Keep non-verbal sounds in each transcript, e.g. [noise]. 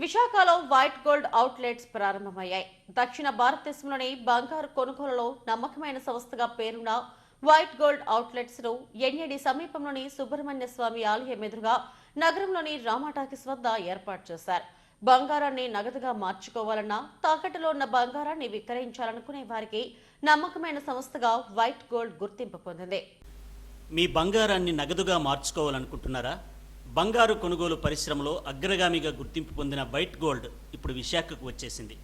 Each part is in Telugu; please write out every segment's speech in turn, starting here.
విశాఖలో వైట్ గోల్డ్ అవుట్లెట్స్ ప్రారంభమయ్యాయి. దక్షిణ భారతదేశంలోని బంగారు కొనుగోలులో నమ్మకమైన సంస్థగా పేరున్న వైట్ గోల్డ్ అవుట్లెట్స్ను ఎన్ఏడి సమీపంలోని సుబ్రహ్మణ్య స్వామి ఆలయం ఎదురుగా నగరంలోని రామాటాకిస్ వద్ద ఏర్పాటు చేశారు. బంగారాన్ని నగదుగా మార్చుకోవాలన్నా తాకట్టులో ఉన్న బంగారాన్ని విక్రయించాలనుకునే వారికి నమ్మకమైన సంస్థగా వైట్ గోల్డ్ గుర్తింపు పొందింది. మీ బంగారాన్ని నగదుగా మార్చుకోవాలనుకుంటున్నారా? బంగారు కొనుగోలు పరిశ్రమలో అగ్రగామిగా గుర్తింపు పొందిన వైట్ గోల్డ్ ఇప్పుడు విశాఖకు వచ్చేసింది.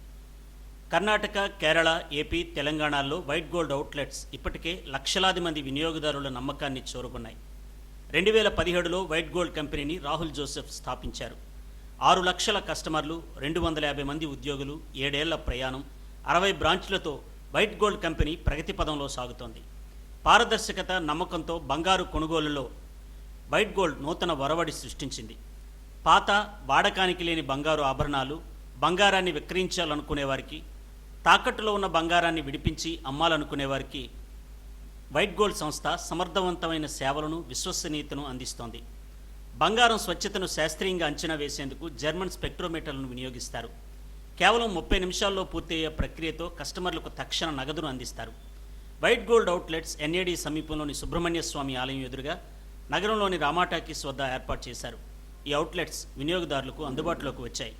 కర్ణాటక కేరళ ఏపీ తెలంగాణలో వైట్ గోల్డ్ అవుట్లెట్స్ ఇప్పటికే లక్షలాది మంది వినియోగదారుల నమ్మకాన్ని చోరుకున్నాయి. రెండు వేల పదిహేడులో వైట్ గోల్డ్ కంపెనీని రాహుల్ జోసెఫ్ స్థాపించారు. ఆరు లక్షల కస్టమర్లు రెండు వందల యాభై మంది ఉద్యోగులు ఏడేళ్ళ ప్రయాణం అరవై బ్రాంచ్లతో వైట్ గోల్డ్ కంపెనీ ప్రగతి పదంలో సాగుతోంది. పారదర్శకత నమ్మకంతో బంగారు కొనుగోలులో వైట్ గోల్డ్ నూతన వరవడి సృష్టించింది. పాత వాడకానికి లేని బంగారు ఆభరణాలు బంగారాన్ని విక్రయించాలనుకునే వారికి తాకట్టులో ఉన్న బంగారాన్ని విడిపించి అమ్మాలనుకునే వారికి వైట్ గోల్డ్ సంస్థ సమర్థవంతమైన సేవలను విశ్వసనీయతను అందిస్తోంది. బంగారం స్వచ్ఛతను శాస్త్రీయంగా అంచనా వేసేందుకు జర్మన్ స్పెక్ట్రోమీటర్లను వినియోగిస్తారు. కేవలం ముప్పై నిమిషాల్లో పూర్తయ్యే ప్రక్రియతో కస్టమర్లకు తక్షణ నగదును అందిస్తారు. వైట్ గోల్డ్ అవుట్లెట్స్ ఎన్ఏడి సమీపంలోని సుబ్రహ్మణ్య స్వామి ఆలయం ఎదురుగా నగరంలోని రామాటాకీస్ వద్ద ఏర్పాటు చేశారు. ఈ అవుట్లెట్స్ వినియోగదారులకు అందుబాటులోకి వచ్చాయి.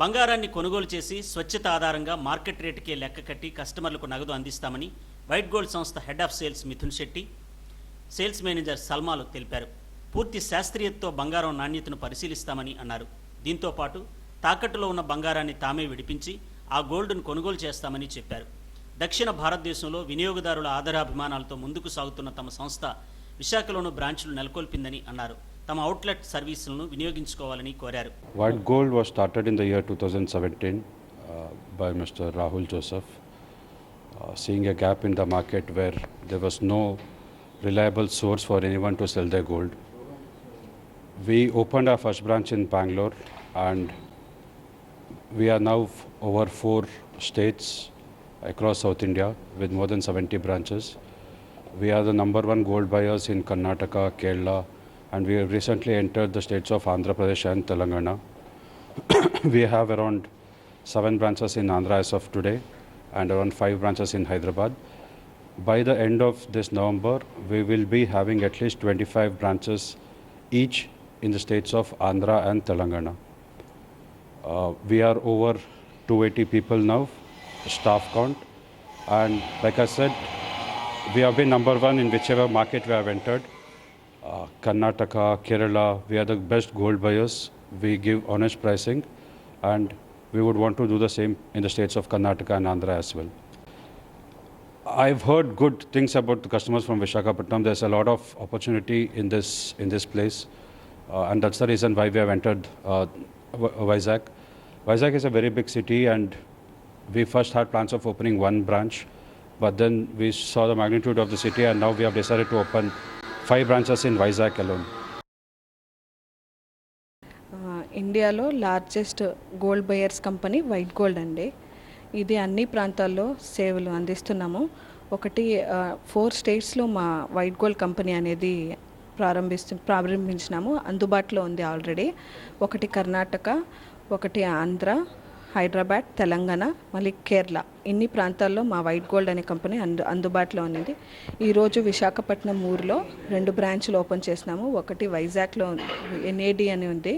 బంగారాన్ని కొనుగోలు చేసి స్వచ్ఛత ఆధారంగా మార్కెట్ రేటుకే లెక్క కట్టి కస్టమర్లకు నగదు అందిస్తామని వైట్ గోల్డ్ సంస్థ head of sales Mithun Shetty sales manager సల్మాలు తెలిపారు. పూర్తి శాస్త్రీయతతో బంగారం నాణ్యతను పరిశీలిస్తామని అన్నారు. దీంతో పాటు తాకట్టులో ఉన్న బంగారాన్ని తామే విడిపించి ఆ గోల్డ్ను కొనుగోలు చేస్తామని చెప్పారు. దక్షిణ భారతదేశంలో వినియోగదారుల ఆదరాభిమానాలతో ముందుకు సాగుతున్న తమ సంస్థ విశాఖలోను బ్రాంచ్లు నెలకొల్పిందని అన్నారు. తమ అవుట్లెట్ సర్వీసులను వినియోగించుకోవాలని కోరారు. White gold was started in the year two thousand seventeen by mister Rahul Joseph seeing a gap in the market where there was no reliable source for any one to sell the gold we open a first branch in Bengaluru and we're now over four states across south India with more than seventy branches We are the number one gold buyers in Karnataka, Kerala, and we have recently entered the states of Andhra Pradesh and Telangana. [coughs] we have around seven branches in Andhra as of today and around five branches in Hyderabad. By the end of this November, we will be having at least 25 branches each in the states of Andhra and Telangana. Uh, we are over 280 people now, staff count, and like I said, we have been number one in whichever market we have entered. Uh, Karnataka, Kerala, we are the best gold buyers. We give honest pricing, and we would want to do the same in the states of Karnataka and Andhra as well. I've heard good things about the customers from Visakhapatnam. There's a lot of opportunity in this in this place, uh, and that's the reason why we have entered uh, V- Vizag. Vizag is a very big city, and we first had plans of opening one branch, but then we saw the magnitude of the city, and now we have decided to open five branches in Vizag alone. ఇండియాలో largest gold buyers company white gold అండి. ఇది అన్ని ప్రాంతాల్లో సేవలు అందిస్తున్నాము. ఒకటి ఫోర్ స్టేట్స్లో మా వైట్ గోల్డ్ కంపెనీ అనేది ప్రారంభిస్తు ప్రారంభించినాము. అందుబాటులో ఉంది ఆల్రెడీ ఒకటి కర్ణాటక ఒకటి ఆంధ్ర హైదరాబాద్ తెలంగాణ మళ్ళీ కేరళ. ఇన్ని ప్రాంతాల్లో మా వైట్ గోల్డ్ అనే కంపెనీ అందు అందుబాటులో ఉన్నది. ఈరోజు విశాఖపట్నం ఊరిలో రెండు బ్రాంచ్లు ఓపెన్ చేసినాము. ఒకటి వైజాగ్లో ఎన్ఏడి అని ఉంది.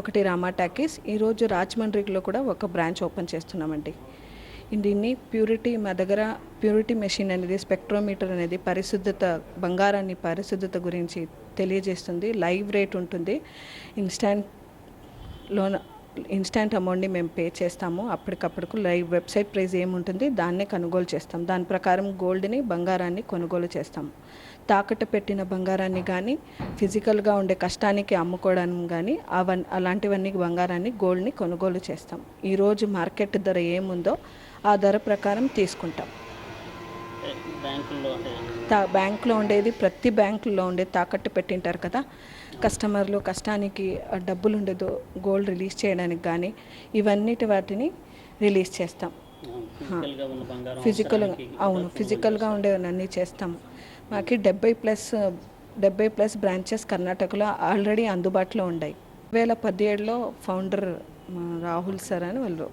ఒకటి రామా టాకీస్ ఈరోజు రాజమండ్రిలో కూడా ఒక బ్రాంచ్ ఓపెన్ చేస్తున్నామండి. దీన్ని ప్యూరిటీ మా దగ్గర ప్యూరిటీ మెషిన్ అనేది స్పెక్ట్రోమీటర్ అనేది పరిశుద్ధత బంగారాన్ని పరిశుద్ధత గురించి తెలియజేస్తుంది. లైవ్ రేట్ ఉంటుంది. ఇన్స్టాంట్ లోన్ ఇన్స్టెంట్ అమౌంట్ని మేము పే చేస్తాము. అప్పటికప్పటికు లైవ్ వెబ్సైట్ ప్రైస్ ఏముంటుంది దాన్నే కొనుగోలు చేస్తాం. దాని ప్రకారం గోల్డ్ని బంగారాన్ని కొనుగోలు చేస్తాం. తాకట్టు పెట్టిన బంగారాన్ని కానీ ఫిజికల్గా ఉండే కష్టానికి అమ్ముకోవడం కానీ అవన్ అలాంటివన్నీ బంగారాన్ని గోల్డ్ని కొనుగోలు చేస్తాం. ఈరోజు మార్కెట్ ధర ఏముందో ఆ ధర ప్రకారం తీసుకుంటాం. బ్యాంకుల్లో తా బ్యాంకులో ఉండేది ప్రతి బ్యాంకులో ఉండేది తాకట్టు పెట్టింటారు కదా. కస్టమర్లు కష్టానికి డబ్బులు ఉండదు గోల్డ్ రిలీజ్ చేయడానికి కానీ ఇవన్నిటి వాటిని రిలీజ్ చేస్తాం. ఫిజికల్గా అవును ఫిజికల్గా ఉండేవన్నీ చేస్తాం. మాకు డెబ్బై ప్లస్ డెబ్బై ప్లస్ బ్రాంచెస్ కర్ణాటకలో ఆల్రెడీ అందుబాటులో ఉన్నాయి వేల పదిహేడులో ఫౌండర్ రాహుల్ సార్ అని వాళ్ళు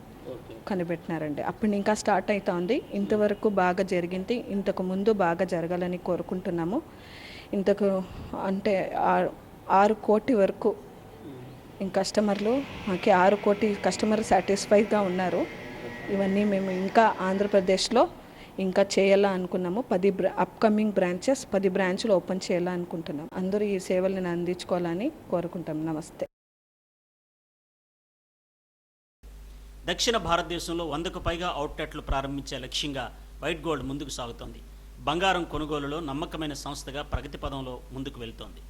కనిపెట్టినారండి. అప్పుడు ఇంకా స్టార్ట్ అవుతా ఉంది ఇంతవరకు బాగా జరిగింది. ఇంతకు ముందు బాగా జరగాలని కోరుకుంటున్నాము. ఇంతకు అంటే ఆరు కోటి వరకు ఇంక కస్టమర్లు మాకు ఆరు కోటి కస్టమర్ సాటిస్ఫైగా ఉన్నారు. ఇవన్నీ మేము ఇంకా ఆంధ్రప్రదేశ్లో ఇంకా చేయాలా అనుకున్నాము. పది బ్రా అప్కమింగ్ బ్రాంచెస్ పది బ్రాంచ్లు ఓపెన్ చేయాలా అనుకుంటున్నాం అందరూ ఈ సేవలను అందించుకోవాలని కోరుకుంటాం నమస్తే. దక్షిణ భారతదేశంలో వందకు పైగా అవుట్లెట్లు ప్రారంభించే లక్ష్యంగా వైట్ గోల్డ్ ముందుకు సాగుతోంది. బంగారం కొనుగోలులో నమ్మకమైన సంస్థగా ప్రగతి పదంలో ముందుకు వెళ్తోంది.